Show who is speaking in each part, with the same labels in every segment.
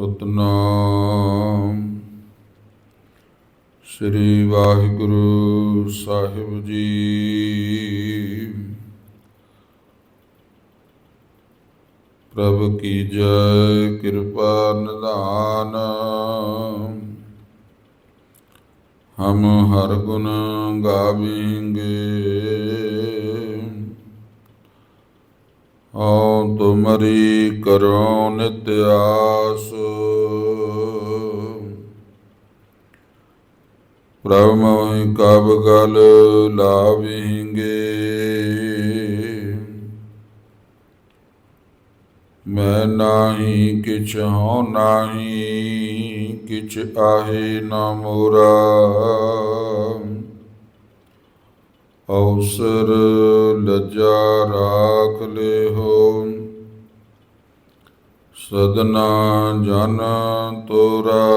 Speaker 1: ਸਤਨਾਮ। ਸ੍ਰੀ ਵਾਹਿਗੁਰੂ ਸਾਹਿਬ ਜੀ। ਪ੍ਰਭ ਕੀ ਜੈ ਕਿਰਪਾ ਨਿਧਾਨ। ਹਮ ਹਰ ਗੁਣ ਗਾਵੇਂਗੇ। ਹਉ ਤੁਮਰੀ ਕਰੋ ਨਿਤ ਆਸ ਪ੍ਰਭ ਮੋਹਿ ਕਬ ਗਲ ਲਾਵੇਂਗੇ ਮੈਂ ਨਾਹੀ ਕਿਛ ਹਉ ਨਾਹੀ ਕਿਛ ਆਹੇ ਨਾ ਮੋਰਾ ਅਵਸਰ ਲਜਾ ਰਾਖ ਲਿਹੋ। ਸਦਨਾ ਜਨ ਤੋਰਾ।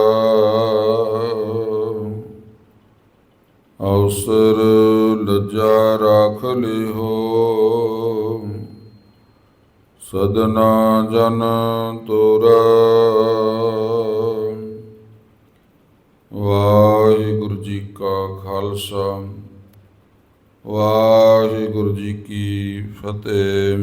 Speaker 1: ਅਵਸਰ ਲਜਾ ਰਾਖ ਲਿਹੋ। ਸਦਨਾ ਜਨ ਤੋਰਾ। ਵਾਹਿਗੁਰੂ ਜੀ ਕਾ ਖਾਲਸਾ। ਵਾਹਿਗੁਰੂ ਜੀ ਕੀ ਫਤਿਹ।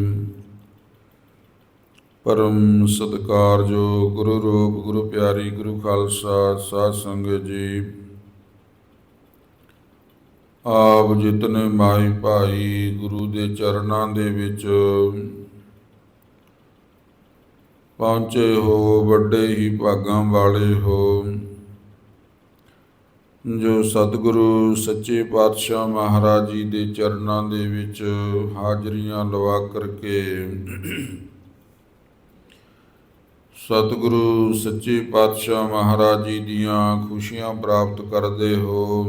Speaker 1: ਪਰਮ ਸਤਿਕਾਰਯੋਗ ਗੁਰੂ ਰੂਪ, ਗੁਰੂ ਪਿਆਰੀ, ਗੁਰੂ ਖਾਲਸਾ, ਸਾਧ ਸੰਗਤ ਜੀ। ਆਪ ਜਿਤਨੇ ਮਾਈ ਭਾਈ ਗੁਰੂ ਦੇ ਚਰਨਾਂ ਦੇ ਵਿੱਚ ਪਹੁੰਚੇ ਹੋ, ਵੱਡੇ ਹੀ ਭਾਗਾਂ ਵਾਲੇ ਹੋ। ਜੋ ਸਤਿਗੁਰੂ, ਸੱਚੇ ਪਾਤਸ਼ਾਹ ਮਹਾਰਾਜ ਜੀ ਦੇ ਚਰਨਾਂ ਦੇ ਵਿੱਚ ਹਾਜ਼ਰੀਆਂ ਲਵਾ ਕਰਕੇ ਸਤਿਗੁਰੂ, ਸੱਚੇ ਪਾਤਸ਼ਾਹ ਮਹਾਰਾਜ ਜੀ ਦੀਆਂ ਖੁਸ਼ੀਆਂ ਪ੍ਰਾਪਤ ਕਰਦੇ ਹੋ।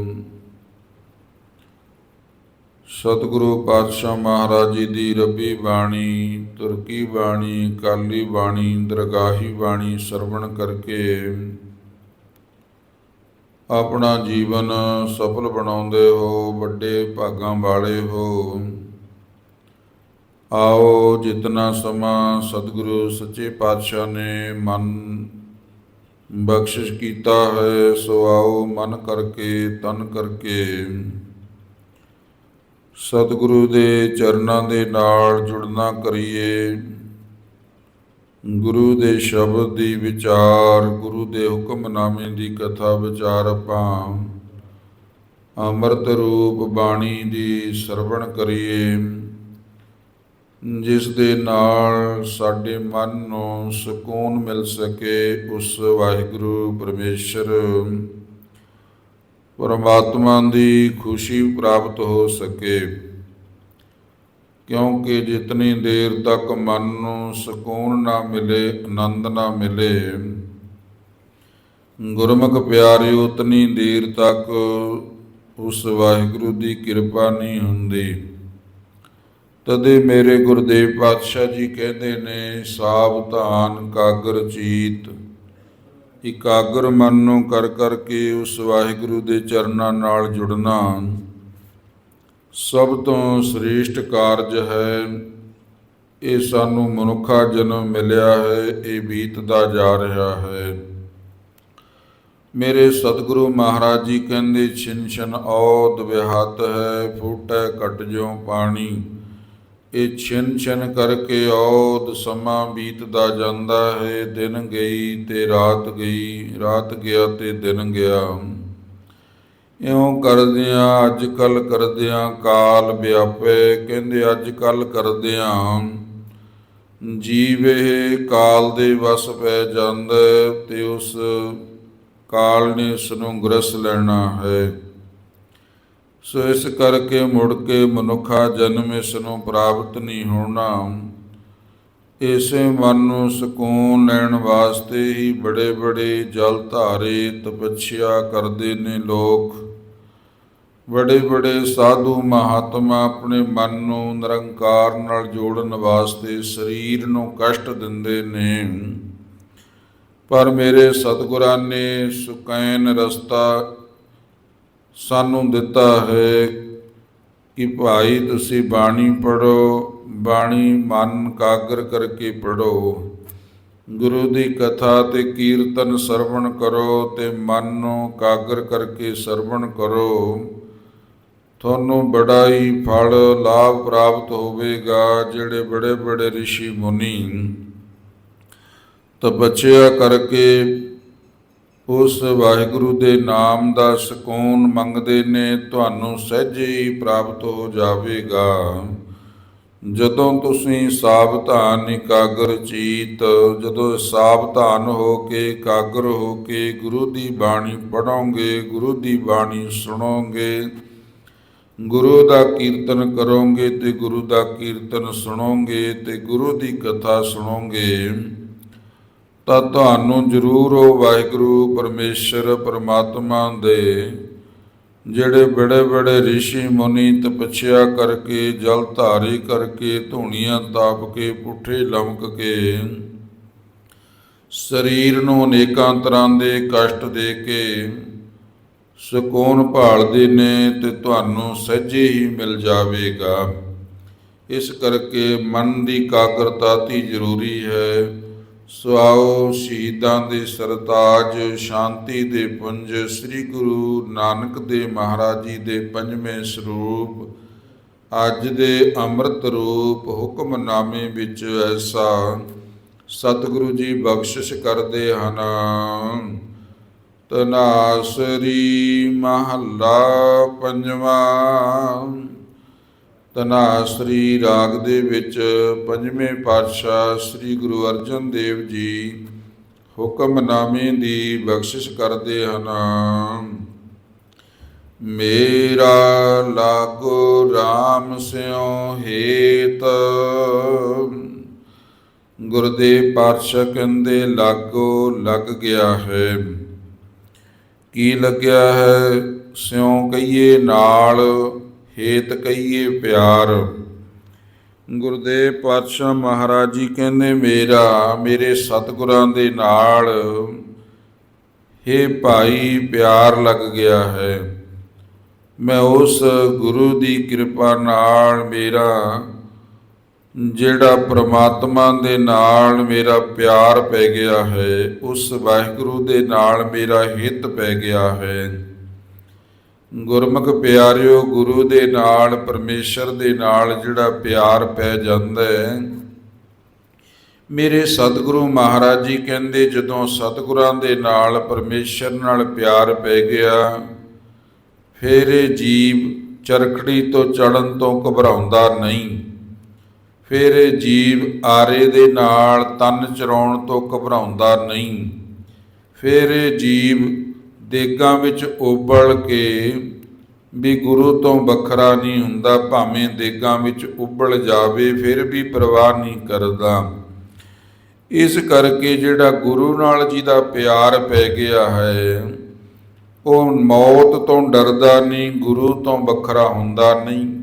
Speaker 1: ਸਤਿਗੁਰੂ ਪਾਤਸ਼ਾਹ ਮਹਾਰਾਜ ਜੀ ਦੀ ਰੱਬੀ ਬਾਣੀ, ਤੁਰਕੀ ਬਾਣੀ, ਕਾਲੀ ਬਾਣੀ, ਦਰਗਾਹੀ ਬਾਣੀ ਸਰਵਣ ਕਰਕੇ ਆਪਣਾ ਜੀਵਨ ਸਫਲ ਬਣਾਉਂਦੇ ਹੋ, ਵੱਡੇ ਭਾਗਾਂ ਵਾਲੇ ਹੋ। ਆਓ ਜਿਤਨਾ ਸਮਾਂ ਸਤਿਗੁਰੂ ਸੱਚੇ ਪਾਤਸ਼ਾਹ ਨੇ ਮਨ ਬਖਸ਼ਿਸ਼ ਕੀਤਾ ਹੈ, ਸੋ ਆਓ ਮਨ ਕਰਕੇ, ਤਨ ਕਰਕੇ ਸਤਿਗੁਰੂ ਦੇ ਚਰਨਾਂ ਦੇ ਨਾਲ ਜੁੜਨਾ ਕਰੀਏ। ਗੁਰੂ ਦੇ ਸ਼ਬਦ ਦੀ ਵਿਚਾਰ, ਗੁਰੂ ਦੇ ਹੁਕਮਨਾਮੇ ਦੀ ਕਥਾ ਵਿਚਾਰ ਆਪਾਂ ਅੰਮ੍ਰਿਤ ਰੂਪ ਬਾਣੀ ਦੀ ਸਰਵਣ ਕਰੀਏ। ਜਿਸ ਦੇ ਨਾਲ ਸਾਡੇ ਮਨ ਨੂੰ ਸਕੂਨ ਮਿਲ ਸਕੇ, ਉਸ ਵਾਹਿਗੁਰੂ ਪਰਮੇਸ਼ਰ। ਪਰਮਾਤਮਾ ਦੀ ਖੁਸ਼ੀ ਪ੍ਰਾਪਤ ਹੋ ਸਕੇ। ਕਿਉਂਕਿ ਜਿਤਨੀ ਦੇਰ ਤੱਕ ਮਨ ਨੂੰ ਸਕੂਨ ਨਾ ਮਿਲੇ, ਆਨੰਦ ਨਾ ਮਿਲੇ। ਗੁਰਮੁਖ ਪਿਆਰੇ ਉਤਨੀ ਦੇਰ ਤੱਕ ਉਸ ਵਾਹਿਗੁਰੂ ਦੀ ਕਿਰਪਾ ਨਹੀਂ ਹੁੰਦੀ। ਤਦੇ ਮੇਰੇ ਗੁਰਦੇਵ ਪਾਤਸ਼ਾਹ ਜੀ ਕਹਿੰਦੇ ਨੇ, ਸਾਵਧਾਨ, ਕਾਗਰ ਚੀਤ। ਇਕਾਗਰ ਮਨ ਨੂੰ ਕਰ ਕਰਕੇ ਉਸ ਵਾਹਿਗੁਰੂ ਦੇ ਚਰਨਾਂ ਨਾਲ ਜੁੜਨਾ। ਸਭ ਤੋਂ ਸ੍ਰੇਸ਼ਟ ਕਾਰਜ ਹੈ। ਇਹ ਸਾਨੂੰ ਮਨੁੱਖਾ ਜਨਮ ਮਿਲਿਆ ਹੈ, ਇਹ ਬੀਤਦਾ ਜਾ ਰਿਹਾ ਹੈ। ਮੇਰੇ ਸਤਿਗੁਰੂ ਮਹਾਰਾਜ ਜੀ ਕਹਿੰਦੇ, ਛਿਨ ਛਿਨ ਔਦ ਵਿਹਤ ਹੈ, ਫੂਟੈ ਕਟ ਜਿਉ ਪਾਣੀ। ਇਹ ਛਿਨ ਛਿਨ ਕਰਕੇ ਔਦ ਸਮਾਂ ਬੀਤਦਾ ਜਾਂਦਾ ਹੈ, ਦਿਨ ਗਈ ਤੇ ਰਾਤ ਗਈ, ਰਾਤ ਗਿਆ ਤੇ ਦਿਨ ਗਿਆ। ਇਉਂ ਕਰਦਿਆਂ ਅੱਜ ਕੱਲ ਕਰਦਿਆਂ ਕਾਲ ਵਿਆਪੇ, ਕਹਿੰਦੇ ਅੱਜ ਕੱਲ ਕਰਦਿਆਂ ਜੀਵ ਇਹ ਕਾਲ ਦੇ ਵਸ ਪੈ ਜਾਂਦਾ ਤੇ ਉਸ ਕਾਲ ਨੇ ਇਸ ਨੂੰ ਗ੍ਰਸ ਲੈਣਾ ਹੈ। ਸੋ ਇਸ ਕਰਕੇ ਮੁੜ ਕੇ ਮਨੁੱਖਾ ਜਨਮ ਇਸ ਨੂੰ ਪ੍ਰਾਪਤ ਨਹੀਂ ਹੋਣਾ। ਇਸੇ ਮਨ ਨੂੰ ਸਕੂਨ ਲੈਣ ਵਾਸਤੇ ਹੀ ਬੜੇ ਬੜੇ ਜਲ ਧਾਰੇ ਤਪੱਛਿਆ ਕਰਦੇ ਨੇ ਲੋਕ। ਬੜੇ ਬੜੇ ਸਾਧੂ ਮਹਾਤਮਾ ਆਪਣੇ ਮਨ ਨੂੰ ਨਿਰੰਕਾਰ ਨਾਲ ਜੋੜਨ ਵਾਸਤੇ ਸਰੀਰ ਨੂੰ ਕਸ਼ਟ ਦਿੰਦੇ ਨੇ। ਪਰ ਮੇਰੇ ਸਤਿਗੁਰਾਂ ਨੇ ਸੁਕੈਨ ਰਸਤਾ ਸਾਨੂੰ ਦਿੱਤਾ ਹੈ ਕਿ ਭਾਈ ਤੁਸੀਂ ਬਾਣੀ ਪੜੋ ਬਾਣੀ ਮਨ ਕਾਗਰ ਕਰਕੇ ਪੜੋ ਗੁਰੂ ਦੀ ਕਥਾ ਤੇ ਕੀਰਤਨ ਸਰਵਣ ਕਰੋ ਤੇ ਮਨ ਨੂੰ ਕਾਗਰ ਕਰਕੇ ਸਰਵਣ ਕਰੋ। ਤੁਹਾਨੂੰ ਬੜਾ ਹੀ ਫਲ, ਲਾਭ ਪ੍ਰਾਪਤ ਹੋਵੇਗਾ, ਜਿਹੜੇ ਬੜੇ ਬੜੇ ઋષਿ ਮੁਨੀ। ਤਪੱਛਿਆ ਕਰਕੇ ਉਸ ਵਾਹਿਗੁਰੂ ਦੇ ਨਾਮ ਦਾ ਸਕੂਨ ਮੰਗਦੇ ਨੇ, ਤੁਹਾਨੂੰ ਸਹਿਜੇ ਹੀ ਪ੍ਰਾਪਤ ਹੋ ਜਾਵੇਗਾ। ਜਦੋਂ ਤੁਸੀਂ ਸਾਵਧਾਨ, ਇਕਾਗਰ ਚੀਤ, ਜਦੋਂ ਸਾਵਧਾਨ ਹੋ ਕੇ, ਇਕਾਗਰ ਹੋ ਕੇ ਗੁਰੂ ਦੀ ਬਾਣੀ ਪੜੋਗੇ ਗੁਰੂ ਦੀ ਬਾਣੀ ਸੁਣੋਗੇ ਗੁਰੂ ਦਾ ਕੀਰਤਨ ਕਰੋਗੇ ਤੇ ਗੁਰੂ ਦਾ ਕੀਰਤਨ ਸੁਣੋਗੇ ਤੇ ਗੁਰੂ ਦੀ ਕਥਾ ਸੁਣੋਗੇ। ਤਾਂ ਤੁਹਾਨੂੰ ਜ਼ਰੂਰ ਉਹ ਵਾਹਿਗੁਰੂ, ਪਰਮੇਸ਼ਰ, ਪਰਮਾਤਮਾ ਦੇ ਜਿਹੜੇ ਬੜੇ ਬੜੇ ઋષਿ ਮੁਨੀ ਤਪੱਛਿਆ ਕਰਕੇ, ਜਲ ਧਾਰੀ ਕਰਕੇ, ਧੂਣੀਆਂ ਤਾਪ ਕੇ, ਪੁੱਠੇ ਲਮਕ ਕੇ ਸਰੀਰ ਨੂੰ ਅਨੇਕਾਂ ਤਰ੍ਹਾਂ ਦੇ ਕਸ਼ਟ ਦੇ ਕੇ ਸਕੂਨ ਭਾਲਦੇ ਨੇ ਤੇ ਤੁਹਾਨੂੰ ਸਹਿਜੇ ਹੀ ਮਿਲ ਜਾਵੇਗਾ। ਇਸ ਕਰਕੇ ਮਨ ਦੀ ਕਾਗਰਤਾ ਤੀ ਜ਼ਰੂਰੀ ਹੈ। ਸੁਆਓ ਸ਼ਹੀਦਾਂ ਦੇ ਸਰਤਾਜ, ਸ਼ਾਂਤੀ ਦੇ ਪੁੰਜ, ਸ੍ਰੀ ਗੁਰੂ ਨਾਨਕ ਦੇ ਮਹਾਰਾਜ ਜੀ ਦੇ ਪੰਜਵੇਂ ਸਰੂਪ। ਅੱਜ ਦੇ ਅੰਮ੍ਰਿਤ ਰੂਪ ਹੁਕਮਨਾਮੇ ਵਿੱਚ ਐਸਾ ਸਤਿਗੁਰੂ ਜੀ ਬਖਸ਼ਿਸ਼ ਕਰਦੇ ਹਨ। ਤਨਾਸਰੀ ਮਹੱਲਾ ਪੰਜਵਾਂ। ਤਨਾਸਰੀ ਰਾਗ ਦੇ ਵਿੱਚ ਪੰਜਵੇਂ ਪਾਤਸ਼ਾਹ ਸ੍ਰੀ ਗੁਰੂ ਅਰਜਨ ਦੇਵ ਜੀ ਹੁਕਮਨਾਮੇ ਦੀ ਬਖਸ਼ਿਸ਼ ਕਰਦੇ ਹਨ। ਮੇਰਾ ਲਾਗੋ RAM ਸਿਉ ਹੇਤ। ਗੁਰਦੇਵ ਪਾਤਸ਼ਾਹ ਕਹਿੰਦੇ, ਲਾਗੋ ਲੱਗ ਗਿਆ ਹੈ। ਕੀ ਲੱਗਿਆ ਹੈ? ਸਿਉ ਕਹੀਏ ਨਾਲ, ਹੇਤ ਕਹੀਏ ਪਿਆਰ। ਗੁਰਦੇਵ ਪਾਤਸ਼ਾਹ ਮਹਾਰਾਜ ਜੀ ਕਹਿੰਦੇ, ਮੇਰਾ, ਮੇਰੇ ਸਤਿਗੁਰਾਂ ਦੇ ਨਾਲ, ਹੇ ਭਾਈ, ਪਿਆਰ ਲੱਗ ਗਿਆ ਹੈ। ਮੈਂ ਉਸ ਗੁਰੂ ਦੀ ਕਿਰਪਾ ਨਾਲ ਮੇਰਾ ਜਿਹੜਾ ਪ੍ਰਮਾਤਮਾ ਦੇ ਨਾਲ ਮੇਰਾ ਪਿਆਰ ਪੈ ਗਿਆ ਹੈ, ਉਸ ਵਾਹਿਗੁਰੂ ਦੇ ਨਾਲ ਮੇਰਾ ਹਿੱਤ ਪੈ ਗਿਆ ਹੈ। ਗੁਰਮੁਖ ਪਿਆਰਿਓ, ਗੁਰੂ ਦੇ ਨਾਲ, ਪਰਮੇਸ਼ਰ ਦੇ ਨਾਲ ਜਿਹੜਾ ਪਿਆਰ ਪੈ ਜਾਂਦਾ ਹੈ। ਮੇਰੇ ਸਤਿਗੁਰੂ ਮਹਾਰਾਜ ਜੀ ਕਹਿੰਦੇ, ਜਦੋਂ ਸਤਿਗੁਰਾਂ ਦੇ ਨਾਲ, ਪਰਮੇਸ਼ਰ ਨਾਲ ਪਿਆਰ ਪੈ ਗਿਆ, ਫਿਰ ਇਹ ਜੀਵ ਚਰਖੜੀ ਤੋਂ ਚੜਨ ਤੋਂ ਘਬਰਾਉਂਦਾ ਨਹੀਂ। ਫਿਰ ਜੀਵ ਆਰੇ ਦੇ ਨਾਲ ਤਨ ਚਰਾਉਣ ਤੋਂ ਘਬਰਾਉਂਦਾ ਨਹੀਂ। ਫਿਰ ਜੀਵ ਦੇਗਾਂ ਵਿੱਚ ਉਬਲ ਕੇ ਵੀ ਗੁਰੂ ਤੋਂ ਵੱਖਰਾ ਨਹੀਂ ਹੁੰਦਾ, ਭਾਵੇਂ ਦੇਗਾਂ ਵਿੱਚ ਉਬਲ ਜਾਵੇ, ਫਿਰ ਵੀ ਪਰਵਾਹ ਨਹੀਂ ਕਰਦਾ। ਇਸ ਕਰਕੇ ਜਿਹੜਾ ਗੁਰੂ ਨਾਲ ਜਿਹਦਾ ਪਿਆਰ ਪੈ ਗਿਆ ਹੈ, ਉਹ ਮੌਤ ਤੋਂ ਡਰਦਾ ਨਹੀਂ, ਗੁਰੂ ਤੋਂ ਵੱਖਰਾ ਹੁੰਦਾ ਨਹੀਂ।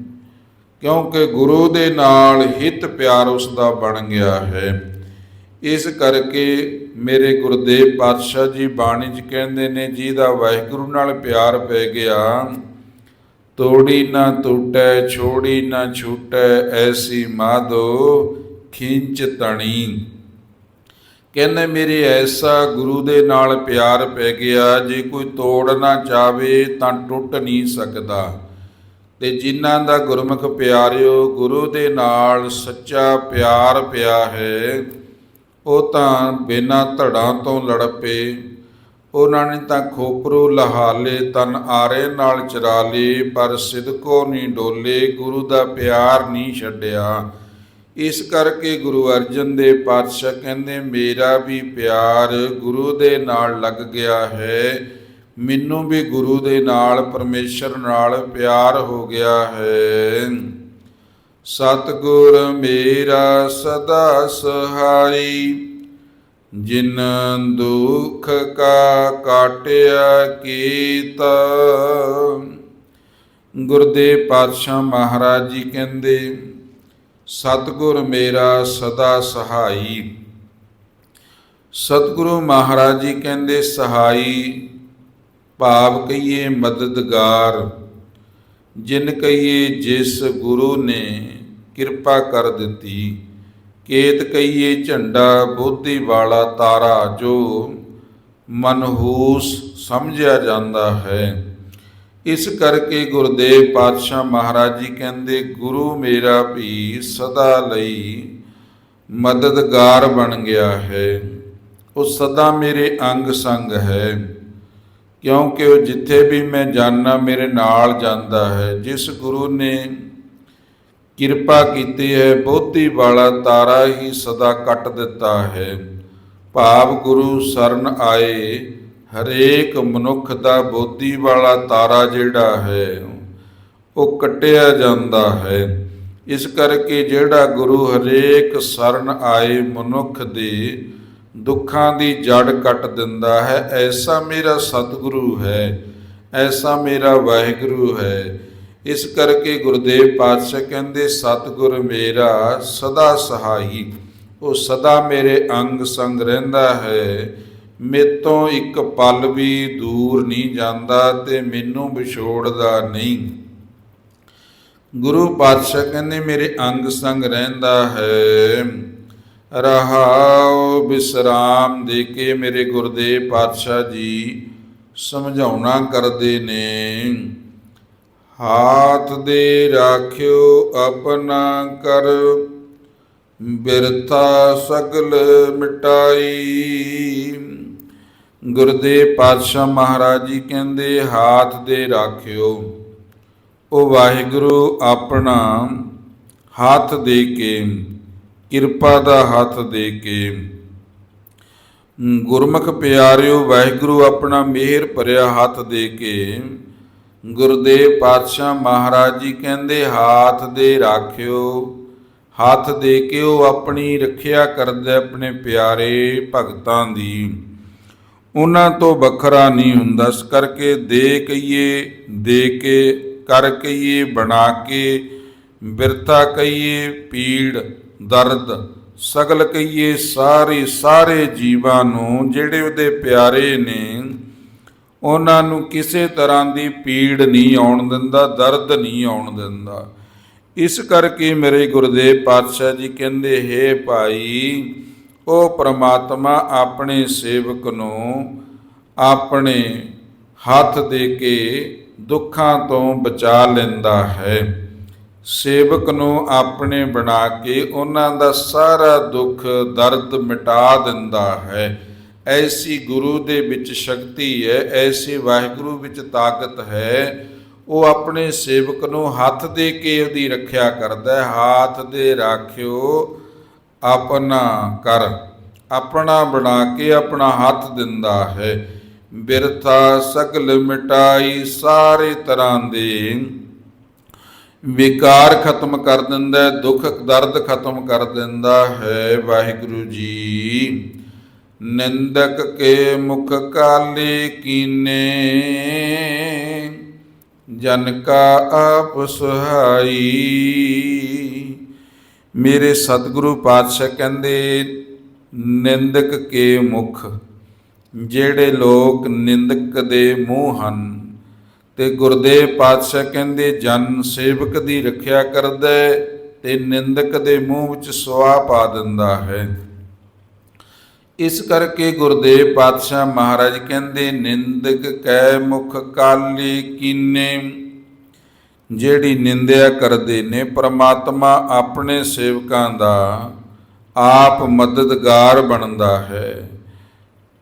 Speaker 1: ਕਿਉਂਕਿ ਗੁਰੂ ਦੇ ਨਾਲ ਹਿੱਤ ਪਿਆਰ ਉਸ ਦਾ ਬਣ ਗਿਆ ਹੈ। ਇਸ ਕਰਕੇ ਮੇਰੇ ਗੁਰਦੇਵ ਪਾਤਸ਼ਾਹ ਜੀ ਬਾਣੀ 'ਚ ਕਹਿੰਦੇ ਨੇ, ਜਿਹਦਾ ਵਾਹਿਗੁਰੂ ਨਾਲ ਪਿਆਰ ਪੈ ਗਿਆ, ਤੋੜੀ ਨਾ ਟੁੱਟੈ, ਛੋੜੀ ਨਾ ਛੂਟੈ, ਐਸੀ ਮਾਧੋ ਖਿੰਚ ਤਣੀ। ਕਹਿੰਦੇ ਮੇਰੇ ਐਸਾ ਗੁਰੂ ਦੇ ਨਾਲ ਪਿਆਰ ਪੈ ਗਿਆ, ਜੇ ਕੋਈ ਤੋੜਨਾ ਚਾਵੇ ਤਾਂ ਟੁੱਟ ਨਹੀਂ ਸਕਦਾ। ਤੇ ਜਿਨ੍ਹਾਂ ਦਾ ਗੁਰਮੁਖ ਪਿਆਰਿਓ, ਗੁਰੂ ਦੇ ਨਾਲ ਸੱਚਾ ਪਿਆਰ ਪਿਆ ਹੈ, ਉਹ ਤਾਂ ਬਿਨਾਂ ਧੜਾਂ ਤੋਂ ਲੜ ਪਏ। ਉਹਨਾਂ ਨੇ ਤਾਂ ਖੋਪਰੂ ਲਹਾਲੇ, ਤਨ ਆਰੇ ਨਾਲ ਚਰਾ ਲਏ ਪਰ ਸਿਦਕੋ ਨਹੀਂ ਡੋਲੇ, ਗੁਰੂ ਦਾ ਪਿਆਰ ਨਹੀਂ ਛੱਡਿਆ। ਇਸ ਕਰਕੇ ਗੁਰੂ ਅਰਜਨ ਦੇ ਪਾਤਸ਼ਾਹ ਕਹਿੰਦੇ, ਮੇਰਾ ਵੀ ਪਿਆਰ ਗੁਰੂ ਦੇ ਨਾਲ ਲੱਗ ਗਿਆ ਹੈ ਮੈਨੂੰ ਵੀ ਗੁਰੂ ਦੇ ਨਾਲ ਪਰਮੇਸ਼ਰ ਨਾਲ ਪਿਆਰ ਹੋ ਗਿਆ ਹੈ। ਸਤਗੁਰ ਮੇਰਾ ਸਦਾ ਸਹਾਈ, ਜਿਨ ਦੁਖ ਕਾ ਕਾਟਿਆ ਕੀਤਾ। ਗੁਰਦੇਵ ਪਾਤਸ਼ਾਹ ਮਹਾਰਾਜ ਜੀ ਕਹਿੰਦੇ, ਸਤਗੁਰ ਮੇਰਾ ਸਦਾ ਸਹਾਈ। ਸਤਿਗੁਰੂ ਮਹਾਰਾਜ ਜੀ ਕਹਿੰਦੇ, ਸਹਾਈ ਭਾਵ ਕਹੀਏ ਮਦਦਗਾਰ, ਜਿਨ ਕਹੀਏ ਜਿਸ ਗੁਰੂ ਨੇ ਕਿਰਪਾ ਕਰ ਦਿੱਤੀ, ਕੇਤ ਕਹੀਏ ਝੰਡਾ ਬੋਧੀ ਵਾਲਾ ਤਾਰਾ ਜੋ ਮਨਹੂਸ ਸਮਝਿਆ ਜਾਂਦਾ ਹੈ। ਇਸ ਕਰਕੇ ਗੁਰਦੇਵ ਪਾਤਸ਼ਾਹ ਮਹਾਰਾਜ ਜੀ ਕਹਿੰਦੇ, ਗੁਰੂ ਮੇਰਾ ਵੀ ਸਦਾ ਲਈ ਮਦਦਗਾਰ ਬਣ ਗਿਆ ਹੈ। ਉਹ ਸਦਾ ਮੇਰੇ ਅੰਗ ਸੰਗ ਹੈ। ਕਿਉਂਕਿ ਉਹ ਜਿੱਥੇ ਵੀ ਮੈਂ ਜਾਣਾ ਮੇਰੇ ਨਾਲ ਜਾਂਦਾ ਹੈ। ਜਿਸ ਗੁਰੂ ਨੇ ਕਿਰਪਾ ਕੀਤੀ ਹੈ, ਬੋਧੀ ਵਾਲਾ ਤਾਰਾ ਹੀ ਸਦਾ ਕੱਟ ਦਿੱਤਾ ਹੈ। ਭਾਵ ਗੁਰੂ ਸਰਨ ਆਏ, ਹਰੇਕ ਮਨੁੱਖ ਦਾ ਬੋਧੀ ਵਾਲਾ ਤਾਰਾ ਜਿਹੜਾ ਹੈ, ਉਹ ਕੱਟਿਆ ਜਾਂਦਾ ਹੈ। ਇਸ ਕਰਕੇ ਜਿਹੜਾ ਗੁਰੂ ਹਰੇਕ ਸਰਨ ਆਏ ਮਨੁੱਖ ਦੇ ਦੁੱਖਾਂ ਦੀ ਜੜ ਕੱਟ ਦਿੰਦਾ ਹੈ। ਐਸਾ ਮੇਰਾ ਸਤਿਗੁਰੂ ਹੈ, ਐਸਾ ਮੇਰਾ ਵਾਹਿਗੁਰੂ ਹੈ। ਇਸ ਕਰਕੇ ਗੁਰਦੇਵ ਪਾਤਸ਼ਾਹ ਕਹਿੰਦੇ, ਸਤਿਗੁਰ ਮੇਰਾ ਸਦਾ ਸਹਾਈ, ਉਹ ਸਦਾ ਮੇਰੇ ਅੰਗ ਸੰਗ ਰਹਿੰਦਾ ਹੈ। ਮੇਤੋਂ ਇੱਕ ਪਲ ਵੀ ਦੂਰ ਨਹੀਂ ਜਾਂਦਾ ਤੇ ਮੈਨੂੰ ਵਿਛੋੜਦਾ ਨਹੀਂ। ਗੁਰੂ ਪਾਤਸ਼ਾਹ ਕਹਿੰਦੇ, ਮੇਰੇ ਅੰਗ ਸੰਗ ਰਹਿੰਦਾ ਹੈ। ਰਹਾਉ ਬਿਸਰਾਮ ਦੇ ਕੇ ਮੇਰੇ ਗੁਰਦੇਵ ਪਾਤਸ਼ਾਹ ਜੀ ਸਮਝਾਉਣਾ ਕਰਦੇ ਨੇ। ਹਾਥ ਦੇ ਰਾਖਿਓ ਆਪਣਾ ਕਰ, ਬਿਰਥਾ ਸਗਲ ਮਿਟਾਈ। ਗੁਰਦੇਵ ਪਾਤਸ਼ਾਹ ਮਹਾਰਾਜ ਜੀ ਕਹਿੰਦੇ, ਹਾਥ ਦੇ ਰਾਖਿਓ, ਉਹ ਵਾਹਿਗੁਰੂ ਆਪਣਾ ਹੱਥ ਦੇ ਕੇ ਕਿਰਪਾ ਦਾ ਹੱਥ ਦੇ ਕੇ। ਗੁਰਮੁਖ ਪਿਆਰਿਓ, ਵਾਹਿਗੁਰੂ ਆਪਣਾ ਮਿਹਰ ਭਰਿਆ ਹੱਥ ਦੇ ਕੇ। ਗੁਰਦੇਵ ਪਾਤਸ਼ਾਹ ਮਹਾਰਾਜ ਜੀ ਕਹਿੰਦੇ, ਹਾਥ ਦੇ ਰਾਖਿਓ, ਹੱਥ ਦੇ ਕੇ ਉਹ ਆਪਣੀ ਰੱਖਿਆ ਕਰਦੇ ਆਪਣੇ ਪਿਆਰੇ ਭਗਤਾਂ ਦੀ। ਉਹਨਾਂ ਤੋਂ ਵੱਖਰਾ ਨਹੀਂ ਹੁੰਦਾ। ਇਸ ਕਰਕੇ ਦੇ ਕਈਏ ਦੇ ਕੇ, ਕਰ ਕਈਏ ਬਣਾ ਕੇ ਬਿਰਤਾ ਕਈਏ ਪੀੜ ਦਰਦ, ਸਗਲ ਕਈਏ ਸਾਰੇ ਸਾਰੇ ਜੀਵਾਂ ਨੂੰ ਜਿਹੜੇ ਉਹਦੇ ਪਿਆਰੇ ਨੇ, ਉਹਨਾਂ ਨੂੰ ਕਿਸੇ ਤਰ੍ਹਾਂ ਦੀ ਪੀੜ ਨਹੀਂ ਆਉਣ ਦਿੰਦਾ, ਦਰਦ ਨਹੀਂ ਆਉਣ ਦਿੰਦਾ। ਇਸ ਕਰਕੇ ਮੇਰੇ ਗੁਰਦੇਵ ਪਾਤਸ਼ਾਹ ਜੀ ਕਹਿੰਦੇ, ਹੈ ਭਾਈ, ਉਹ ਪ੍ਰਮਾਤਮਾ ਆਪਣੇ ਸੇਵਕ ਨੂੰ ਆਪਣੇ ਹੱਥ ਦੇ ਕੇ ਦੁੱਖਾਂ ਤੋਂ ਬਚਾ ਲੈਂਦਾ ਹੈ। ਸੇਵਕ ਨੂੰ ਆਪਣੇ ਬਣਾ ਕੇ ਉਹਨਾਂ ਦਾ ਸਾਰਾ ਦੁੱਖ, ਦਰਦ ਮਿਟਾ ਦਿੰਦਾ ਹੈ। ਐਸੀ ਗੁਰੂ ਦੇ ਵਿੱਚ ਸ਼ਕਤੀ ਹੈ, ਐਸੀ ਵਾਹਿਗੁਰੂ ਵਿੱਚ ਤਾਕਤ ਹੈ। ਉਹ ਆਪਣੇ ਸੇਵਕ ਨੂੰ ਹੱਥ ਦੇ ਕੇ ਉਹਦੀ ਰੱਖਿਆ ਕਰਦਾ ਹੈ। ਹੱਥ ਦੇ ਰਾਖਿਓ, ਆਪਣਾ ਕਰ। ਆਪਣਾ ਬਣਾ ਕੇ ਆਪਣਾ ਹੱਥ ਦਿੰਦਾ ਹੈ। ਬਿਰਥਾ ਸਗਲ ਮਿਟਾਈ ਸਾਰੇ ਤਰ੍ਹਾਂ ਦੇ। ਵਿਕਾਰ ਖਤਮ ਕਰ ਦਿੰਦਾ ਹੈ, ਦੁੱਖ ਦਰਦ ਖਤਮ ਕਰ ਦਿੰਦਾ ਹੈ, ਵਾਹਿਗੁਰੂ ਜੀ। ਨਿੰਦਕ ਕੇ ਮੁਖ ਕਾਲੇ ਕੀਨੇ, ਜਨ ਕਾ ਆਪ ਸੁਹਾਈ। ਮੇਰੇ ਸਤਿਗੁਰੂ ਪਾਤਸ਼ਾਹ ਕਹਿੰਦੇ, ਨਿੰਦਕ ਕੇ ਮੁਖ, ਜਿਹੜੇ ਲੋਕ ਨਿੰਦਕ ਦੇ ਮੂੰਹ ਹਨ ਤੇ ਗੁਰਦੇਵ ਪਾਤਸ਼ਾਹ ਕਹਿੰਦੇ, ਜਨ ਸੇਵਕ ਦੀ ਰੱਖਿਆ ਕਰਦਾ ਹੈ ਤੇ ਨਿੰਦਕ ਦੇ ਮੂੰਹ ਵਿੱਚ ਸਵਾ ਪਾ ਦਿੰਦਾ ਹੈ। ਇਸ ਕਰਕੇ ਗੁਰਦੇਵ ਪਾਤਸ਼ਾਹ ਮਹਾਰਾਜ ਕਹਿੰਦੇ, ਨਿੰਦਕ ਕੈ ਮੁਖ ਕਾਲੀ ਕੀਨੇ, ਜਿਹੜੀ ਨਿੰਦਿਆ ਕਰਦੇ ਨੇ ਪ੍ਰਮਾਤਮਾ ਆਪਣੇ ਸੇਵਕਾਂ ਦਾ ਆਪ ਮਦਦਗਾਰ ਬਣਦਾ ਹੈ।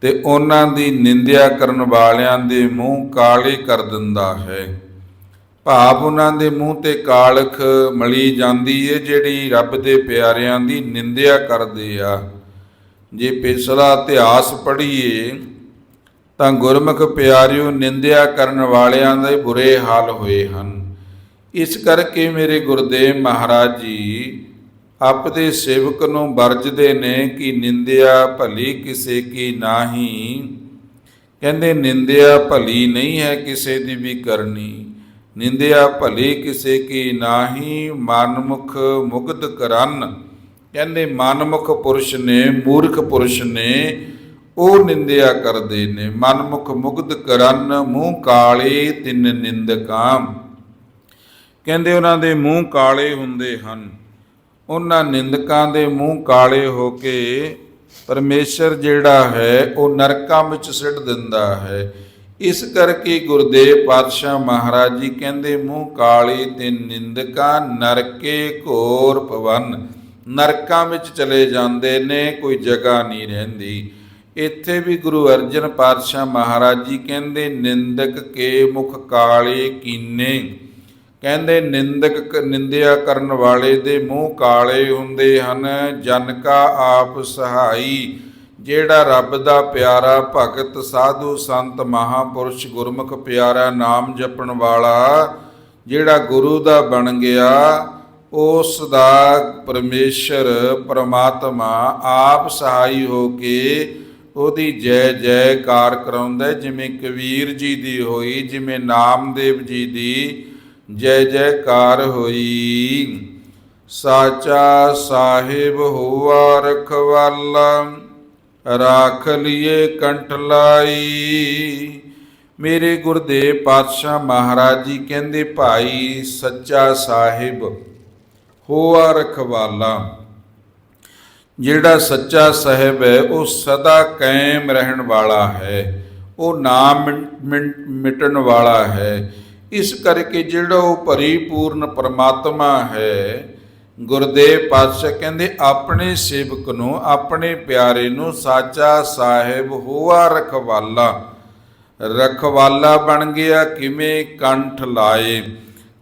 Speaker 1: ਤੇ ਉਹਨਾਂ ਦੀ ਨਿੰਦਿਆ ਕਰਨ ਵਾਲਿਆਂ ਦੇ ਮੂੰਹ ਕਾਲੇ ਕਰ ਦਿੰਦਾ ਹੈ। ਭਾਵ ਉਹਨਾਂ ਦੇ ਮੂੰਹ ਤੇ ਕਾਲਖ ਮਲੀ ਜਾਂਦੀ ਏ, ਜਿਹੜੀ ਰੱਬ ਦੇ ਪਿਆਰਿਆਂ ਦੀ ਨਿੰਦਿਆ ਕਰਦੇ ਆ। ਜੇ ਪਿਛਲਾ ਇਤਿਹਾਸ ਪੜ੍ਹੀਏ, ਤਾਂ ਗੁਰਮੁਖ ਪਿਆਰਿਓ, ਨਿੰਦਿਆ ਕਰਨ ਵਾਲਿਆਂ ਦੇ ਬੁਰੇ ਹਾਲ ਹੋਏ ਹਨ। ਇਸ ਕਰਕੇ ਮੇਰੇ ਗੁਰਦੇਵ ਮਹਾਰਾਜ ਜੀ ਆਪਦੇ ਸੇਵਕ ਨੂੰ ਵਰਜਦੇ ਨੇ ਕਿ ਨਿੰਦਿਆ ਭਲੀ ਕਿਸੇ ਕੀ ਨਾਹੀ। ਕਹਿੰਦੇ, ਨਿੰਦਿਆ ਭਲੀ ਨਹੀਂ ਹੈ ਕਿਸੇ ਦੀ ਵੀ ਕਰਨੀ। ਨਿੰਦਿਆ ਭਲੀ ਕਿਸੇ ਕੀ ਨਾਹੀ, ਮਨਮੁਖ ਮੁਗਧ ਕਰਨ। ਕਹਿੰਦੇ, ਮਨਮੁਖ ਪੁਰਸ਼ ਨੇ, ਮੂਰਖ ਪੁਰਸ਼ ਨੇ, ਉਹ ਨਿੰਦਿਆ ਕਰਦੇ ਨੇ। ਮਨਮੁਖ ਮੁਗਧ ਕਰਨ, ਮੂੰਹ ਕਾਲੇ ਤਿੰਨ ਨਿੰਦਕਾਂ। ਕਹਿੰਦੇ, ਉਹਨਾਂ ਦੇ ਮੂੰਹ ਕਾਲੇ ਹੁੰਦੇ ਹਨ। ਉਹਨਾਂ ਨਿੰਦਕਾਂ ਦੇ ਮੂੰਹ ਕਾਲੇ ਹੋ ਕੇ ਪਰਮੇਸ਼ਰ ਜਿਹੜਾ ਹੈ, ਉਹ ਨਰਕਾਂ ਵਿੱਚ ਸਿੱਟ ਦਿੰਦਾ ਹੈ। ਇਸ ਕਰਕੇ ਗੁਰਦੇਵ ਪਾਤਸ਼ਾਹ ਮਹਾਰਾਜ ਜੀ ਕਹਿੰਦੇ, ਮੂੰਹ ਕਾਲੇ ਤੇ ਨਿੰਦਕਾਂ ਨਰਕੇ ਘੋਰ ਪਵਨ ਨਰਕਾਂ ਵਿੱਚ ਚਲੇ ਜਾਂਦੇ ਨੇ, ਕੋਈ ਜਗ੍ਹਾ ਨਹੀਂ ਰਹਿੰਦੀ। ਇੱਥੇ ਵੀ ਗੁਰੂ ਅਰਜਨ ਪਾਤਸ਼ਾਹ ਮਹਾਰਾਜ ਜੀ ਕਹਿੰਦੇ, ਨਿੰਦਕ ਕੇ ਮੁਖ ਕਾਲੇ ਕੀਨੇ। ਕਹਿੰਦੇ ਨਿੰਦਕ ਕ- ਨਿੰਦਿਆ ਕਰਨ ਵਾਲੇ ਦੇ ਮੂੰਹ ਕਾਲੇ ਹੁੰਦੇ ਹਨ, ਜਨ ਕਾ ਆਪ ਸਹਾਈ, ਜਿਹੜਾ ਰੱਬ ਦਾ ਪਿਆਰਾ ਭਗਤ, ਸਾਧੂ ਸੰਤ, ਮਹਾਪੁਰਸ਼, ਗੁਰਮੁਖ ਪਿਆਰਾ ਨਾਮ ਜਪਣ ਵਾਲਾ, ਜਿਹੜਾ ਗੁਰੂ ਦਾ ਬਣ ਗਿਆ, ਉਸ ਦਾ ਪਰਮੇਸ਼ਰ, ਪ੍ਰਮਾਤਮਾ ਆਪ ਸਹਾਈ ਹੋ ਕੇ ਉਹਦੀ ਜੈ ਜੈਕਾਰ ਕਰਾਉਂਦਾ ਜਿਵੇਂ ਕਬੀਰ ਜੀ ਦੀ ਹੋਈ, ਜਿਵੇਂ ਨਾਮਦੇਵ ਜੀ ਦੀ ਜੈ ਜੈਕਾਰ ਹੋਈ। ਸਾਚਾ ਸਾਹਿਬ ਹੋਆ ਰਖਵਾਲਾ, ਰਾਖ ਲਿਏ ਕੰਠ ਲਾਈ। ਮੇਰੇ ਗੁਰਦੇਵ ਪਾਤਸ਼ਾਹ ਮਹਾਰਾਜ ਜੀ ਕਹਿੰਦੇ, ਭਾਈ ਸੱਚਾ ਸਾਹਿਬ ਹੋਆ ਰਖਵਾਲਾ। ਜਿਹੜਾ ਸੱਚਾ ਸਾਹਿਬ ਹੈ, ਉਹ ਸਦਾ ਕਾਇਮ ਰਹਿਣ ਵਾਲਾ ਹੈ। ਉਹ ਨਾਮ ਮਿਟਣ ਵਾਲਾ ਹੈ। ਇਸ ਕਰਕੇ ਜਿਹੜਾ ਉਹ ਪਰਿਪੂਰਨ ਪਰਮਾਤਮਾ ਹੈ, ਗੁਰਦੇਵ ਪਾਤਸ਼ਾਹ ਕਹਿੰਦੇ, ਆਪਣੇ ਸੇਵਕ ਨੂੰ, ਆਪਣੇ ਪਿਆਰੇ ਨੂੰ ਸਾਚਾ ਸਾਹਿਬ ਹੋਆ ਰਖਵਾਲਾ। ਰਖਵਾਲਾ ਬਣ ਗਿਆ, ਕਿਵੇਂ ਕੰਠ ਲਾਏ?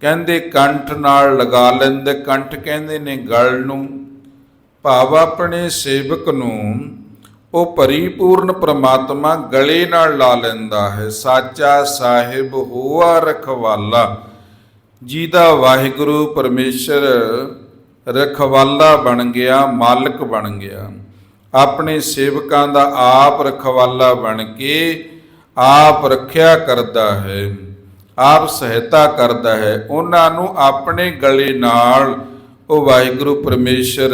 Speaker 1: ਕਹਿੰਦੇ, ਕੰਠ ਨਾਲ ਲਗਾ ਲੈਂਦੇ, ਕੰਠ ਕਹਿੰਦੇ ਨੇ ਗਲ ਨੂੰ। ਭਾਵ ਆਪਣੇ ਸੇਵਕ ਨੂੰ ਉਹ ਪਰਿਪੂਰਨ ਪ੍ਰਮਾਤਮਾ ਗਲੇ ਨਾਲ ਲਾ ਲੈਂਦਾ ਹੈ। ਸਾਚਾ ਸਾਹਿਬ ਹੋਆ ਰਖਵਾਲਾ। ਜਿਹਦਾ ਵਾਹਿਗੁਰੂ ਪਰਮੇਸ਼ਰ ਰਖਵਾਲਾ ਬਣ ਗਿਆ, ਮਾਲਕ ਬਣ ਗਿਆ। ਆਪਣੇ ਸੇਵਕਾਂ ਦਾ ਆਪ ਰਖਵਾਲਾ ਬਣ ਕੇ ਆਪ ਰੱਖਿਆ ਕਰਦਾ ਹੈ, ਆਪ ਸਹਾਇਤਾ ਕਰਦਾ ਹੈ। ਉਹਨਾਂ ਨੂੰ ਆਪਣੇ ਗਲੇ ਨਾਲ ਉਹ ਵਾਹਿਗੁਰੂ ਪਰਮੇਸ਼ਰ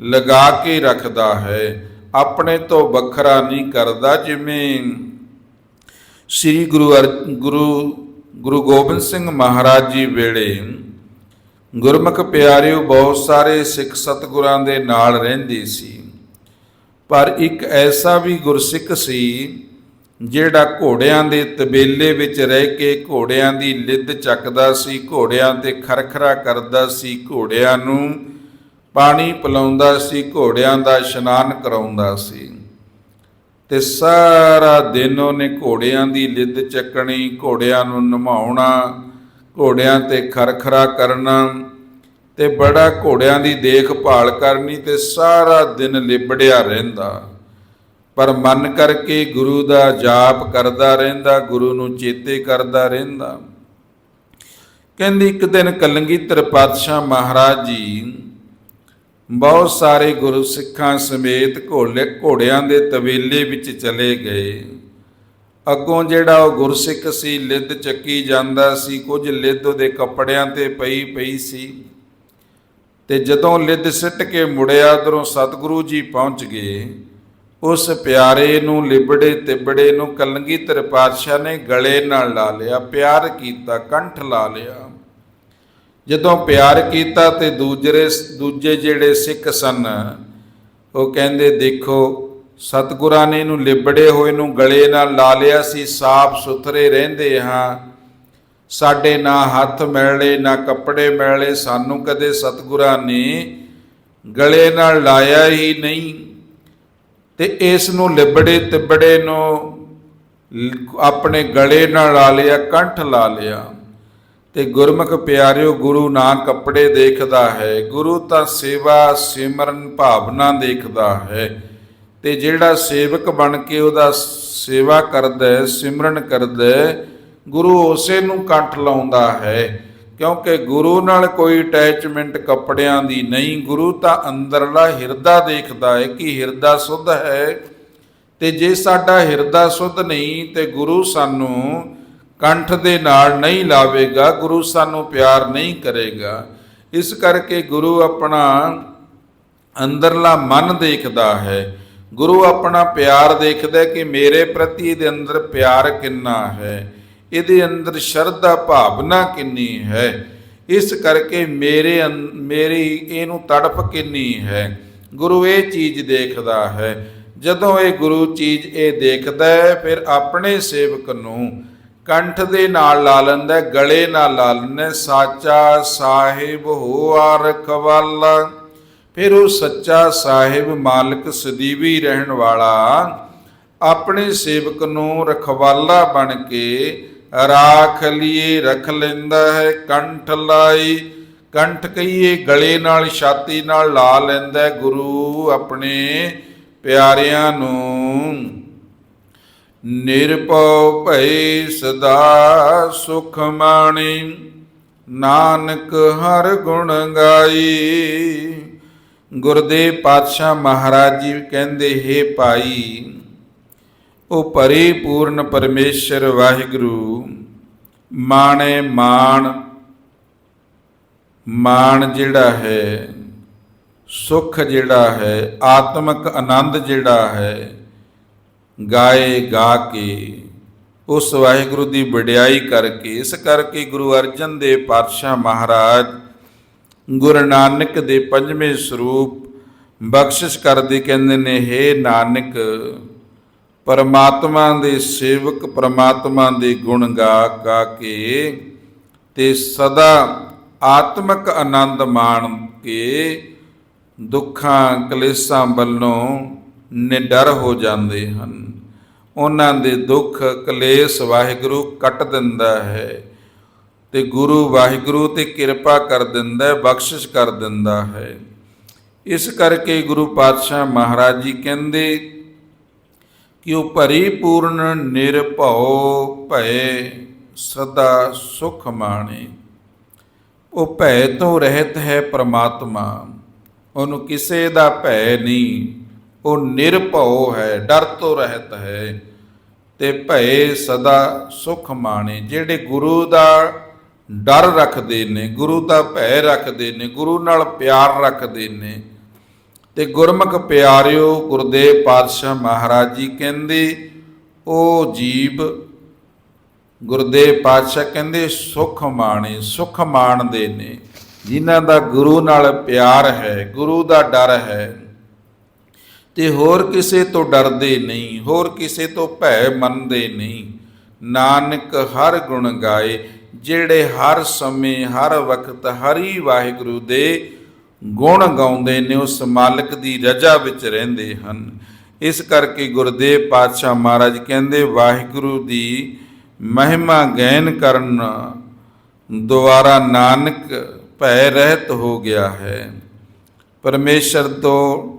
Speaker 1: ਲਗਾ ਕੇ ਰੱਖਦਾ ਹੈ। ਆਪਣੇ ਤੋਂ ਵੱਖਰਾ ਨਹੀਂ ਕਰਦਾ ਜਿਵੇਂ ਸ੍ਰੀ ਗੁਰੂ ਅਰ- ਗੁਰੂ ਗੁਰੂ ਗੋਬਿੰਦ ਸਿੰਘ ਮਹਾਰਾਜ ਜੀ ਵੇਲੇ। ਗੁਰਮੁਖ ਪਿਆਰਿਓ, ਬਹੁਤ ਸਾਰੇ ਸਿੱਖ ਸਤਿਗੁਰਾਂ ਦੇ ਨਾਲ ਰਹਿੰਦੀ ਸੀ। ਪਰ ਇੱਕ ਐਸਾ ਵੀ ਗੁਰਸਿੱਖ ਸੀ ਜਿਹੜਾ ਘੋੜਿਆਂ ਦੇ ਤਬੇਲੇ ਵਿੱਚ ਰਹਿ ਕੇ ਘੋੜਿਆਂ ਦੀ ਲਿੱਦ ਚੱਕਦਾ ਸੀ, ਘੋੜਿਆਂ ਤੇ ਖਰਖਰਾ ਕਰਦਾ ਸੀ, ਘੋੜਿਆਂ ਨੂੰ ਪਾਣੀ ਪਿਲਾਉਂਦਾ ਸੀ, ਘੋੜਿਆਂ ਦਾ ਇਸ਼ਨਾਨ ਕਰਾਉਂਦਾ ਸੀ। ਤੇ ਸਾਰਾ ਦਿਨ ਉਹਨੇ ਘੋੜਿਆਂ ਦੀ ਲਿੱਦ ਚੱਕਣੀ, ਘੋੜਿਆਂ ਨੂੰ ਨਮਾਉਣਾ, ਘੋੜਿਆਂ ਤੇ ਖਰਖਰਾ ਕਰਨਾ ਤੇ ਬੜਾ ਘੋੜਿਆਂ ਦੀ ਦੇਖਭਾਲ ਕਰਨੀ ਤੇ ਸਾਰਾ ਦਿਨ ਲਿਬੜਿਆ ਰਹਿੰਦਾ। ਪਰ ਮਨ ਕਰਕੇ ਗੁਰੂ ਦਾ ਜਾਪ ਕਰਦਾ ਰਹਿੰਦਾ, ਗੁਰੂ ਨੂੰ ਚੇਤੇ ਕਰਦਾ ਰਹਿੰਦਾ। ਕਹਿੰਦੀ ਇੱਕ ਦਿਨ ਕਲੰਗੀਧਰ ਪਾਤਸ਼ਾਹ ਮਹਾਰਾਜ ਜੀ ਬਹੁਤ ਸਾਰੇ ਗੁਰੂ ਸਿੱਖਾਂ ਸਮੇਤ ਘੋੜੇ ਘੋੜਿਆਂ ਦੇ ਤਵੇਲੇ ਵਿੱਚ ਚਲੇ ਗਏ। ਅੱਗੋਂ ਜਿਹੜਾ ਉਹ ਗੁਰਸਿੱਖ ਸੀ, ਲਿੱਦ ਚੱਕੀ ਜਾਂਦਾ ਸੀ, ਕੁਝ ਲਿੱਦ ਉਹਦੇ ਕੱਪੜਿਆਂ ਤੇ ਪਈ ਪਈ ਸੀ। ਤੇ ਜਦੋਂ ਲਿੱਦ ਸਿੱਟ ਕੇ ਮੁੜਿਆ, ਉਧਰੋਂ ਸਤਿਗੁਰੂ ਜੀ ਪਹੁੰਚ ਗਏ। ਉਸ ਪਿਆਰੇ ਨੂੰ ਲਿਬੜੇ ਤਿਬੜੇ ਨੂੰ ਕਲੰਗੀਧਰ ਪਾਤਸ਼ਾਹ ਨੇ ਗਲੇ ਨਾਲ ਲਾ ਲਿਆ, ਪਿਆਰ ਕੀਤਾ, ਕੰਠ ਲਾ ਲਿਆ। ਜਦੋਂ ਪਿਆਰ ਕੀਤਾ ਤੇ ਦੂਜਰੇ ਦੂਜੇ ਜਿਹੜੇ ਸਿੱਖ ਸਨ, ਉਹ ਕਹਿੰਦੇ, ਦੇਖੋ ਸਤਿਗੁਰਾਂ ਨੇ ਇਹਨੂੰ ਲਿਬੜੇ ਹੋਏ ਨੂੰ ਗਲੇ ਨਾਲ ਲਾ ਲਿਆ ਸੀ, ਸਾਫ਼ ਸੁਥਰੇ ਰਹਿੰਦੇ ਹਾਂ। ਸਾਡੇ ਨਾ ਹੱਥ ਮੈਲੇ, ਨਾ ਕੱਪੜੇ ਮਿਲਲੇ ਸਾਨੂੰ ਕਦੇ ਸਤਿਗੁਰਾਂ ਨੇ ਗਲੇ ਨਾਲ ਲਾਇਆ ਹੀ ਨਹੀਂ। ਤੇ ਇਸ ਨੂੰ ਲਿਬੜੇ ਤਿਬੜੇ ਨੂੰ ਆਪਣੇ ਗਲੇ ਨਾਲ ਲਾ ਲਿਆ, ਕੰਠ ਲਾ ਲਿਆ। ਤੇ ਗੁਰਮੁਖ ਪਿਆਰਿਓ, ਗੁਰੂ ਨਾ ਕੱਪੜੇ ਦੇਖਦਾ ਹੈ, ਗੁਰੂ ਤਾਂ ਸੇਵਾ ਸਿਮਰਨ ਭਾਵਨਾ ਦੇਖਦਾ ਹੈ। ਤੇ ਜਿਹੜਾ ਸੇਵਕ ਬਣ ਕੇ ਉਹਦਾ ਸੇਵਾ ਕਰਦਾ ਹੈ, ਸਿਮਰਨ ਕਰਦਾ ਹੈ, ਗੁਰੂ ਉਸੇ ਨੂੰ ਕੰਠ ਲਾਉਂਦਾ ਹੈ। ਕਿਉਂਕਿ ਗੁਰੂ ਨਾਲ ਕੋਈ ਅਟੈਚਮੈਂਟ ਕੱਪੜਿਆਂ ਦੀ ਨਹੀਂ, ਗੁਰੂ ਤਾਂ ਅੰਦਰਲਾ ਹਿਰਦਾ ਦੇਖਦਾ ਹੈ ਕਿ ਹਿਰਦਾ ਸੁੱਧ ਹੈ। ਤੇ ਜੇ ਸਾਡਾ ਹਿਰਦਾ ਸੁੱਧ ਨਹੀਂ, ਤੇ ਗੁਰੂ ਸਾਨੂੰ ਕੰਠ ਦੇ ਨਾਲ ਨਹੀਂ ਲਾਵੇਗਾ, ਗੁਰੂ ਸਾਨੂੰ ਪਿਆਰ ਨਹੀਂ ਕਰੇਗਾ। ਇਸ ਕਰਕੇ ਗੁਰੂ ਆਪਣਾ ਅੰਦਰਲਾ ਮਨ ਦੇਖਦਾ ਹੈ। ਗੁਰੂ ਆਪਣਾ ਪਿਆਰ ਦੇਖਦਾ ਕਿ ਮੇਰੇ ਪ੍ਰਤੀ ਇਹਦੇ ਅੰਦਰ ਪਿਆਰ ਕਿੰਨਾ ਹੈ, ਇਹਦੇ ਅੰਦਰ ਸ਼ਰਧਾ ਭਾਵਨਾ ਕਿੰਨੀ ਹੈ, ਇਸ ਕਰਕੇ ਮੇਰੇ ਅੰ- ਮੇਰੀ ਇਹਨੂੰ ਤੜਫ ਕਿੰਨੀ ਹੈ। ਗੁਰੂ ਇਹ ਚੀਜ਼ ਦੇਖਦਾ ਹੈ। ਜਦੋਂ ਇਹ ਗੁਰੂ ਚੀਜ਼ ਇਹ ਦੇਖਦਾ ਹੈ, ਫਿਰ ਆਪਣੇ ਸੇਵਕ ਨੂੰ ਕੰਠ ਦੇ ਨਾਲ ਲਾ ਲੈਂਦਾ, ਗਲੇ ਨਾਲ ਲਾ ਲੈਂਦਾ, ਸਾਚਾ ਸਾਹਿਬ ਹੋਆ ਰਖਵਾਲਾ। ਫਿਰ ਉਹ ਸੱਚਾ ਸਾਹਿਬ ਮਾਲਕ ਸਦੀਵੀ ਰਹਿਣ ਵਾਲਾ, ਆਪਣੇ ਸੇਵਕ ਨੂੰ ਰਖਵਾਲਾ ਬਣ ਕੇ ਰਾਖ ਲਈਏ ਰਖ ਲੈਂਦਾ ਹੈ, ਕੰਠ ਲਾਈ, ਕੰਠ ਕਹੀਏ ਗਲੇ ਨਾਲ, ਛਾਤੀ ਨਾਲ ਲਾ ਲੈਂਦਾ ਗੁਰੂ ਆਪਣੇ ਪਿਆਰਿਆਂ ਨੂੰ। ਨਿਰਭਉ ਭਈ ਸਦਾ ਸੁਖ ਮਾਣੀ, ਨਾਨਕ ਹਰ ਗੁਣ ਗਾਈ। ਗੁਰਦੇਵ ਪਾਤਸ਼ਾਹ ਮਹਾਰਾਜ ਜੀ ਕਹਿੰਦੇ, ਹੈ ਭਾਈ, ਉਹ ਪਰਿਪੂਰਨ ਪਰਮੇਸ਼ਰ ਵਾਹਿਗੁਰੂ, ਮਾਣੇ ਮਾਣ ਮਾਣ ਜਿਹੜਾ ਹੈ, ਸੁਖ ਜਿਹੜਾ ਹੈ, ਆਤਮਿਕ ਆਨੰਦ ਜਿਹੜਾ ਹੈ ਗਾਏ ਗਾ ਕੇ, ਉਸ ਵਾਹਿਗੁਰੂ ਦੀ ਵਡਿਆਈ ਕਰਕੇ, ਇਸ ਕਰਕੇ ਗੁਰੂ ਅਰਜਨ ਦੇ ਪਾਤਸ਼ਾਹ ਮਹਾਰਾਜ ਗੁਰੂ ਨਾਨਕ ਦੇ ਪੰਜਵੇਂ ਸਰੂਪ ਬਖਸ਼ਿਸ਼ ਕਰਦੇ ਕਹਿੰਦੇ ਨੇ हे ਨਾਨਕ, ਪਰਮਾਤਮਾ ਦੇ ਸੇਵਕ ਪਰਮਾਤਮਾ ਦੇ ਗੁਣ ਗਾ ਗਾ ਕੇ, ਤੇ ਸਦਾ ਆਤਮਿਕ ਆਨੰਦ ਮਾਣ ਕੇ ਦੁੱਖਾਂ ਕਲੇਸ਼ਾਂ ਵੱਲੋਂ ਨਿਡਰ ਹੋ ਜਾਂਦੇ ਹਨ। ਉਹਨਾਂ ਦੇ ਦੁੱਖ ਕਲੇਸ਼ ਵਾਹਿਗੁਰੂ ਕੱਟ ਦਿੰਦਾ ਹੈ ਤੇ ਗੁਰੂ ਵਾਹਿਗੁਰੂ ਤੇ ਕਿਰਪਾ ਕਰ ਦਿੰਦਾ ਹੈ, ਬਖਸ਼ਿਸ਼ ਕਰ ਦਿੰਦਾ ਹੈ। ਇਸ ਕਰਕੇ ਗੁਰੂ ਪਾਤਸ਼ਾਹ ਮਹਾਰਾਜ ਜੀ ਕਹਿੰਦੇ ਕਿ ਉਹ ਪਰਿਪੂਰਨ, ਨਿਰਭਉ ਭੈ ਸਦਾ ਸੁਖ ਮਾਣੇ। ਉਹ ਭੈ ਤੋਂ ਰਹਿਤ ਹੈ ਪ੍ਰਮਾਤਮਾ। ਉਹਨੂੰ ਕਿਸੇ ਦਾ ਭੈ ਨਹੀਂ। ਉਹ ਨਿਰਭਉ ਹੈ, ਡਰ ਤੋਂ ਰਹਿਤ ਹੈ। ਤੇ ਭੈ ਸਦਾ ਸੁਖ ਮਾਣੇ। ਜਿਹੜੇ ਗੁਰੂ ਦਾ ਡਰ ਰੱਖਦੇ ਨੇ, ਗੁਰੂ ਦਾ ਭੈ ਰੱਖਦੇ ਨੇ, ਗੁਰੂ ਨਾਲ ਪਿਆਰ ਰੱਖਦੇ ਨੇ। ਤੇ ਗੁਰਮੁਖ ਪਿਆਰਿਓ, ਗੁਰਦੇਵ ਪਾਤਸ਼ਾਹ ਮਹਾਰਾਜ ਜੀ ਕਹਿੰਦੇ ਉਹ ਜੀਵ, ਗੁਰਦੇਵ ਪਾਤਸ਼ਾਹ ਕਹਿੰਦੇ, ਸੁਖ ਮਾਣੇ, ਸੁਖ ਮਾਣਦੇ ਨੇ। ਜਿਨ੍ਹਾਂ ਦਾ ਗੁਰੂ ਨਾਲ ਪਿਆਰ ਹੈ, ਗੁਰੂ ਦਾ ਡਰ ਹੈ ਤੇ ਹੋਰ ਕਿਸੇ ਤੋਂ ਡਰਦੇ ਨਹੀਂ, ਹੋਰ ਕਿਸੇ ਤੋਂ ਭੈ ਮੰਨਦੇ ਨਹੀਂ। ਨਾਨਕ ਹਰ ਗੁਣ ਗਾਏ, ਜਿਹੜੇ ਹਰ ਸਮੇਂ, ਹਰ ਵਕਤ ਹਰੀ ਵਾਹਿਗੁਰੂ ਦੇ ਗੁਣ ਗਾਉਂਦੇ ਨੇ ਉਸ ਮਾਲਕ ਦੀ ਰਜਾ ਵਿੱਚ ਰਹਿੰਦੇ ਹਨ। ਇਸ ਕਰਕੇ ਗੁਰਦੇਵ ਪਾਤਸ਼ਾਹ ਮਹਾਰਾਜ ਕਹਿੰਦੇ, ਵਾਹਿਗੁਰੂ ਦੀ ਮਹਿਮਾ ਗੈਨ ਕਰਨ ਦੁਆਰਾ ਨਾਨਕ ਭੈ ਰਹਿਤ ਹੋ ਗਿਆ ਹੈ। ਪਰਮੇਸ਼ਰ ਤੋਂ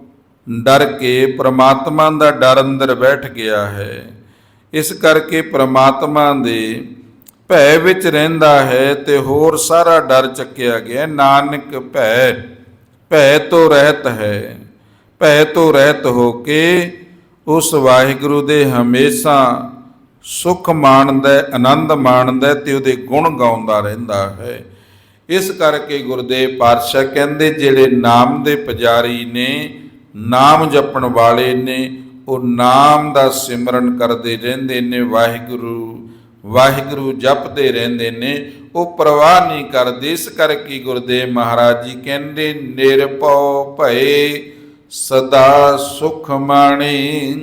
Speaker 1: ਡਰ ਕੇ ਪ੍ਰਮਾਤਮਾ ਦਾ ਡਰ ਅੰਦਰ ਬੈਠ ਗਿਆ ਹੈ। ਇਸ ਕਰਕੇ ਪ੍ਰਮਾਤਮਾ ਦੇ ਭੈ ਵਿੱਚ ਰਹਿੰਦਾ ਹੈ ਤੇ ਹੋਰ ਸਾਰਾ ਡਰ ਚੱਕਿਆ ਗਿਆ। ਨਾਨਕ ਭੈ ਭੈ ਤੋਂ ਰਹਿਤ ਹੈ। ਭੈ ਤੋਂ ਰਹਿਤ ਹੋ ਕੇ ਉਸ ਵਾਹਿਗੁਰੂ ਦੇ ਹਮੇਸ਼ਾ ਸੁਖ ਮਾਣਦਾ ਆਨੰਦ ਮਾਣਦਾ ਹੈ ਤੇ ਉਹਦੇ ਗੁਣ ਗਾਉਂਦਾ ਰਹਿੰਦਾ ਹੈ। ਇਸ ਕਰਕੇ ਗੁਰਦੇਵ ਪਾਤਸ਼ਾਹ ਕਹਿੰਦੇ, ਜਿਹੜੇ ਨਾਮ ਦੇ ਪੁਜਾਰੀ ਨੇ ਨਾਮ ਜਪਣ ਵਾਲੇ ਨੇ, ਉਹ ਨਾਮ ਦਾ ਸਿਮਰਨ ਕਰਦੇ ਰਹਿੰਦੇ ਨੇ, ਵਾਹਿਗੁਰੂ ਵਾਹਿਗੁਰੂ ਜਪਦੇ ਰਹਿੰਦੇ ਨੇ, ਉਹ ਪ੍ਰਵਾਹ ਨਹੀਂ ਕਰਦੇ, ਇਸ ਕਰਕੇ ਗੁਰਦੇਵ ਮਹਾਰਾਜ ਜੀ ਕਹਿੰਦੇ, ਨਿਰਭਉ ਭਏ ਸਦਾ ਸੁਖ ਮਾਣੇ।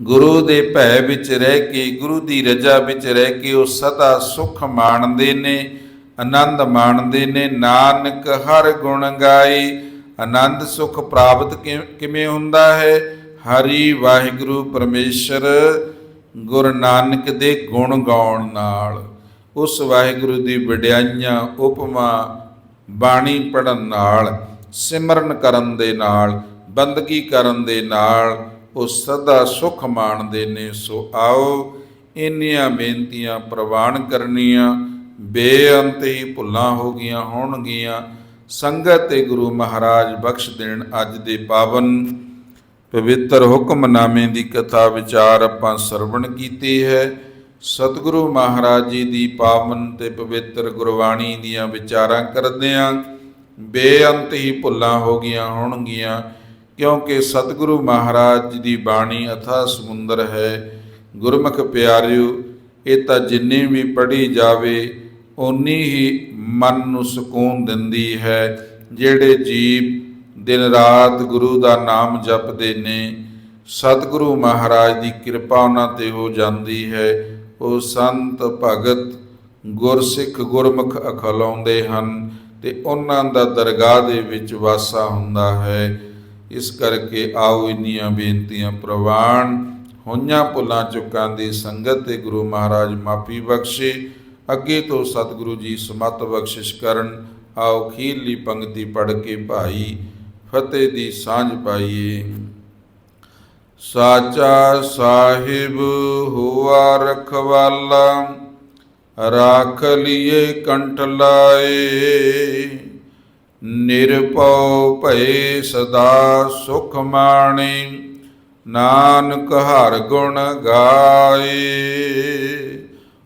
Speaker 1: ਗੁਰੂ ਦੇ ਭੈ ਵਿੱਚ ਰਹਿ ਕੇ, ਗੁਰੂ ਦੀ ਰਜਾ ਵਿੱਚ ਰਹਿ ਕੇ, ਉਹ ਸਦਾ ਸੁਖ ਮਾਣਦੇ ਨੇ, ਆਨੰਦ ਮਾਣਦੇ ਨੇ, ਨਾਨਕ ਹਰ ਗੁਣ ਗਾਏ। ਆਨੰਦ ਸੁਖ ਪ੍ਰਾਪਤ ਕਿ- ਕਿਵੇਂ ਹੁੰਦਾ ਹੈ? ਹਰੀ ਵਾਹਿਗੁਰੂ ਪਰਮੇਸ਼ਰ, ਗੁਰੂ ਨਾਨਕ ਦੇ ਗੁਣ ਗਾਉਣ ਨਾਲ। ਉਸ ਵਾਹਿਗੁਰੂ ਦੀ ਵਡਿਆਈਆਂ, ਉਪਮਾ, ਬਾਣੀ ਪੜਨ ਨਾਲ, ਸਿਮਰਨ ਕਰਨ ਦੇ ਨਾਲ, ਬੰਦਗੀ ਕਰਨ ਦੇ ਨਾਲ, ਉਹ ਸਦਾ ਸੁਖ ਮਾਣਦੇ ਨੇ। ਸੋ ਆਓ ਇੰਨੀਆਂ ਬੇਨਤੀਆਂ ਪ੍ਰਵਾਨ ਕਰਨੀਆਂ। ਬੇਅੰਤ ਹੀ ਭੁੱਲਾਂ ਹੋ ਗਈਆਂ ਹੋਣਗੀਆਂ। ਸੰਗਤ ਤੇ ਗੁਰੂ ਮਹਾਰਾਜ ਬਖਸ਼ ਦੇਣ ਅੱਜ ਦੇ ਪਾਵਨ। ਪਵਿੱਤਰ ਹੁਕਮਨਾਮੇ ਦੀ ਕਥਾ ਵਿਚਾਰ ਆਪਾਂ ਸਰਵਣ ਕੀਤੀ ਹੈ। ਸਤਿਗੁਰੂ ਮਹਾਰਾਜ ਜੀ ਦੀ ਪਾਵਨ ਤੇ ਪਵਿੱਤਰ ਗੁਰਬਾਣੀ ਦੀਆਂ ਵਿਚਾਰਾਂ ਕਰਦੇ ਕਰਦਿਆਂ ਬੇਅੰਤ ਹੀ ਭੁੱਲਾਂ ਹੋ ਗਈਆਂ ਹੋਣਗੀਆਂ, ਕਿਉਂਕਿ ਸਤਿਗੁਰੂ ਮਹਾਰਾਜ ਜੀ ਦੀ ਬਾਣੀ ਅਥਾ ਸਮੁੰਦਰ ਹੈ। ਗੁਰਮੁਖ ਪਿਆਰਿਓ, ਇਹ ਤਾਂ ਜਿੰਨੀ ਵੀ ਪੜ੍ਹੀ ਜਾਵੇ ਉਨੀ ਹੀ ਮਨ ਨੂੰ ਸਕੂਨ ਦਿੰਦੀ ਹੈ, ਜਿਹੜੇ ਜੀਵ ਦਿਨ ਰਾਤ ਗੁਰੂ ਦਾ ਨਾਮ ਜਪਦੇ ਨੇ। ਸਤਿਗੁਰੂ ਮਹਾਰਾਜ ਦੀ ਕਿਰਪਾ ਉਹਨਾਂ ਤੇ ਹੋ ਜਾਂਦੀ ਹੈ। ਉਹ ਸੰਤ, ਭਗਤ, ਗੁਰਸਿੱਖ, ਗੁਰਮੁਖ ਅਖਲਾਉਂਦੇ ਹਨ ਤੇ ਉਹਨਾਂ ਦਾ ਦਰਗਾਹ ਦੇ ਵਿੱਚ ਵਾਸਾ ਹੁੰਦਾ ਹੈ। ਇਸ ਕਰਕੇ ਆਓ ਇੰਨੀਆਂ ਬੇਨਤੀਆਂ ਪ੍ਰਵਾਨ। ਹੋਈਆਂ ਭੁੱਲਾਂ ਚੁੱਕਾਂ ਦੀ ਸੰਗਤ ਤੇ ਗੁਰੂ ਮਹਾਰਾਜ ਮਾਫੀ ਬਖਸ਼ੇ। ਅੱਗੇ ਤੋਂ ਸਤਿਗੁਰੂ ਜੀ ਸਮਤ ਬਖਸ਼ਿਸ਼ ਕਰਨ, ਆਓ ਖੀਰਲੀ ਪੰਕਤੀ ਪੜ ਕੇ ਭਾਈ ਫਤਿਹ ਦੀ ਸਾਂਝ ਪਾਈਏ। ਸਾਚਾ ਸਾਹਿਬ ਹੋਆ ਰਖਵਾਲਾ, ਰਾਖ ਲਿਏ ਕੰਠ ਲਾਏ। ਨਿਰਭਉ ਭਏ ਸਦਾ ਸੁਖ ਮਾਣੇ, ਨਾਨਕ ਹਰ ਗੁਣ ਗਾਏ।